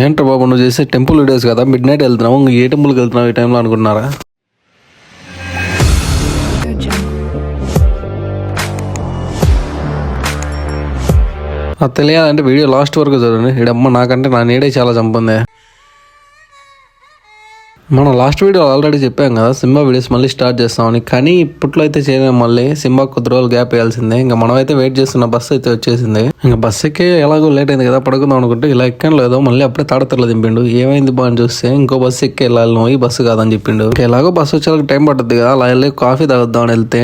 ఏంట్రా బాబు నువ్వు చేసే టెంపుల్ వీడియోస్ కదా? మిడ్ నైట్ వెళ్తున్నావు ఇంక ఏ టెంపుల్కి వెళ్తున్నావు ఈ టైంలో అనుకున్నారా అది తెలియాలంటే వీడియో లాస్ట్ వరకు చూడండి. ఇడమ్మ నాకంటే నా నీడే చాలా చంపుంది. మనం లాస్ట్ వీడియో ఆల్రెడీ చెప్పాం కదా సింబా వీడియోస్ మళ్ళీ స్టార్ట్ చేస్తామని. కానీ ఇప్పట్లో అయితే చేయలేము మళ్ళీ. సింబా కొద్ది రోజులు గ్యాప్ వేయాల్సిందే. ఇంకా మనం అయితే వెయిట్ చేస్తున్న బస్సు అయితే వచ్చేసింది. ఇంకా బస్ ఎక్కే ఎలాగో లేట్ అయింది కదా పడుకుందాం అనుకుంటే ఇలా ఎక్కడం లేదో మళ్ళీ అప్పుడే తాడతరలో దింపిండు. ఏమైంది బా అని చూస్తే ఇంకో బస్సు ఎక్కి వెళ్ళాలి ఈ బస్సు కాదని చెప్పిండు. ఎలాగో బస్సు వచ్చేలాగా టైం పడుతుంది కదా అలా వెళ్ళి కాఫీ తాగుద్దాం అని వెళ్తే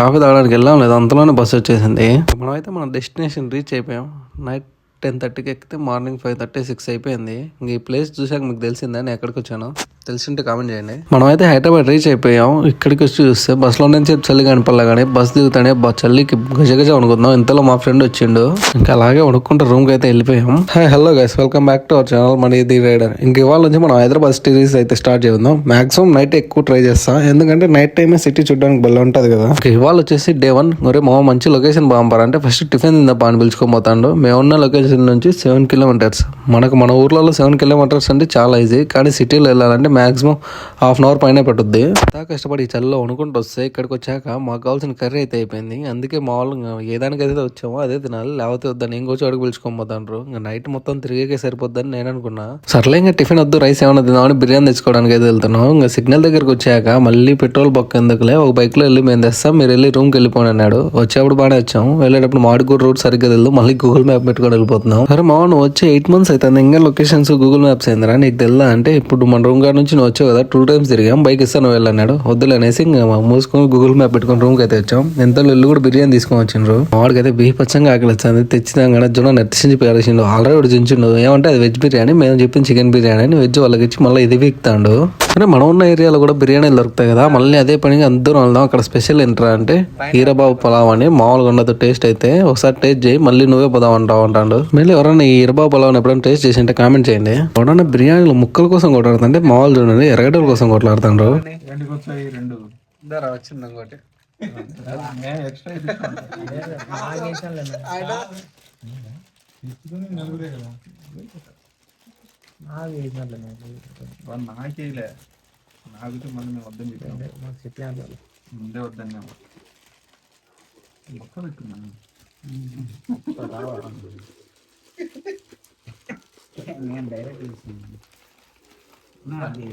కాఫీ తాగడానికి వెళ్ళాం లేదు అంతలోనే బస్సు వచ్చేసింది. మనమైతే మన డెస్టినేషన్ రీచ్ అయిపోయాం. నైట్ టెన్ థర్టీకి ఎక్కితే మార్నింగ్ ఫైవ్ థర్టీ సిక్స్ అయిపోయింది. ఇంక ఈ ప్లేస్ చూసాక మీకు తెలిసిందే నేను ఎక్కడికి వచ్చాను. తెలిసింటే కామెంట్ చేయండి. మనం అయితే హైదరాబాద్ రీచ్ అయిపోయాం. ఇక్కడికి వచ్చి చూస్తే బస్సులో నుంచి చలి కనపడలే కానీ బస్ దిగుతానే బా చల్లికి గజగజ వణుకుందాం ఇంతలో మా ఫ్రెండ్ వచ్చిండు. ఇంకా అలాగే వణుక్కుంటే రూమ్కి అయితే వెళ్ళిపోయాం. Hi hello guys welcome back to our channel Money the Rider ఇంక ఇవాళ నుంచి మనం హైదరాబాద్ సిటీస్ అయితే స్టార్ట్ చేద్దాం. మాక్సిమం నైట్ ఎక్కువ ట్రై చేస్తాం. ఎందుకంటే నైట్ టైమే సిటీ చూడడానికి భలే ఉంటుంది కదా. ఇవాళ వచ్చేసి డే వన్ మరి మా మంచి లొకేషన్ బాగుంటారు అంటే ఫస్ట్ టిఫిన్ తిందా అని పిలుచుకోబోతాడు. మేమున్న లొకేషన్ నుంచి సెవెన్ కిలోమీటర్స్ మనకు మన ఊర్లలో సెవెన్ కిలోమీటర్స్ అంటే చాలా ఈజీ కానీ సిటీలో వెళ్ళాలంటే మాక్సిమం హాఫ్ అన్ అవర్ పైన పట్టుద్ది. అంతా కష్టపడి ఈ చలిలో వణుకుంటూ వస్తే ఇక్కడికి వచ్చాక మాకు కావాల్సిన కర్రీ అయితే అయిపోయింది. అందుకే మామూలుగా ఏ దానికైతే వచ్చామో అదే తినాలి లేకపోతే వద్దని ఇంకో చోటుకు పిలుచుకొని పోతాండ్రు. ఇంకా నైట్ మొత్తం తిరిగే సరిపోద్దని నేను అనుకున్నా. సర్లే ఇంకా టిఫిన్ వద్దు రైస్ ఏమైనా తిందామని బిర్యానీ తెచ్చుకోవడానికి అయితే వెళ్తున్నాం. ఇంకా సిగ్నల్ దగ్గరకు వచ్చాక మళ్ళీ పెట్రోల్ బొక్క ఎందుకులే ఒక బైక్లో వెళ్ళి మేము తెస్తాం మీరు వెళ్ళి రూమ్కి వెళ్ళిపోండి అన్నాడు. వచ్చేప్పుడు బాగానే వచ్చాం. వెళ్ళేటప్పుడు మాడుగూరు రూట్ సరిగ్గా తెలియదు మళ్ళీ గూగుల్ మ్యాప్ పెట్టుకొని వెళ్ళిపోతున్నాం. సరే మామూలు వచ్చి ఎయిట్ మంత్స్ అవుతుంది ఇంకా లొకేషన్స్ గూగుల్ మ్యాప్స్ అయిందిరా నీకు తెలుదా? అంటే ఇప్పుడు మన రూమ్ కాడ నుంచి నువ్వు వచ్చావు కదా టూ టైమ్స్ తిరిగాం. బైక్ ఇస్తాను వెళ్ళన్నాడు. వద్దులే అనేసి ఇంకా మూసుకొని గూగుల్ మ్యాప్ పెట్టుకొని రూమ్కి అయితే వచ్చాం. ఎంత ఇల్లు కూడా బిర్యానీ తీసుకొని వచ్చిండ్రు. మావాడికి అయితే బిహి పచ్చంగా ఆకలి వచ్చింది తెచ్చినాం కానీ జొన్న నెత్తించి పేరేసిండు ఆల్రెడీ చించిండు. ఏమంటే అది వెజ్ బిర్యానీ మేము చెప్పిన చికెన్ బిర్యానీ అని వెజ్ వాళ్ళకి ఇచ్చి మళ్ళీ ఇది వీక్తాండు. అంటే మనం ఉన్న ఏరియాలో కూడా బిర్యానీలు దొరుకుతాయి కదా. మళ్ళీ అదే పనిగా అందరం వెళ్దాం. అక్కడ స్పెషల్ ఏంట్రా అంటే హీరబాబు పలావ్ అని మామూలుగా ఉండదు. టేస్ట్ అయితే ఒకసారి టేస్ట్ చేయి మళ్ళీ నువ్వే పోదాం అంటావు అంటాడు. మళ్ళీ ఎవరైనా ఈ హీరబాబు పలావ్ ఎప్పుడైనా టేస్ట్ చేసి అంటే కామెంట్ చేయండి. ఎవరైనా బిర్యానీలో ముక్కల కోసం కొట్లాడుతుంటే మామూలు చూడండి ఎరగడల కోసం కొట్లాడుతాడు వచ్చింది ఇంకోటి ఎక్స్ట్రా తీసుకుని నలుగురే కదా వాడు నాకేలే. నాకితే మళ్ళీ మేము వద్దని చెప్పాము ముందే వద్దని ఒక్క పెట్టుకున్నాను నేను డైరెక్ట్ తీసుకున్నాను అది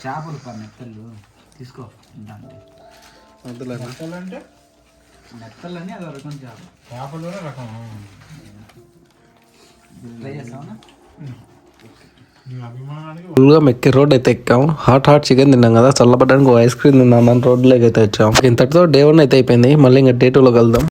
చేపలు పా మెత్తలు తీసుకో అంటే అంటే మెత్తలు అని అది రకం చేప చేపలోనే రకం. ట్రై అభిమానానికి ఫుల్గా మెక్కి రోడ్ అయితే ఎక్కాం. హాట్ హాట్ చికెన్ తిన్నాం కదా చల్లబడ్డానికి ఐస్ క్రీమ్ తిన్నాం రోడ్లోకి అయితే వచ్చాం. ఇంతటితో డే వన్ అయితే అయిపోయింది. మళ్ళీ ఇంకా డే టూలోకి వెళ్దాం.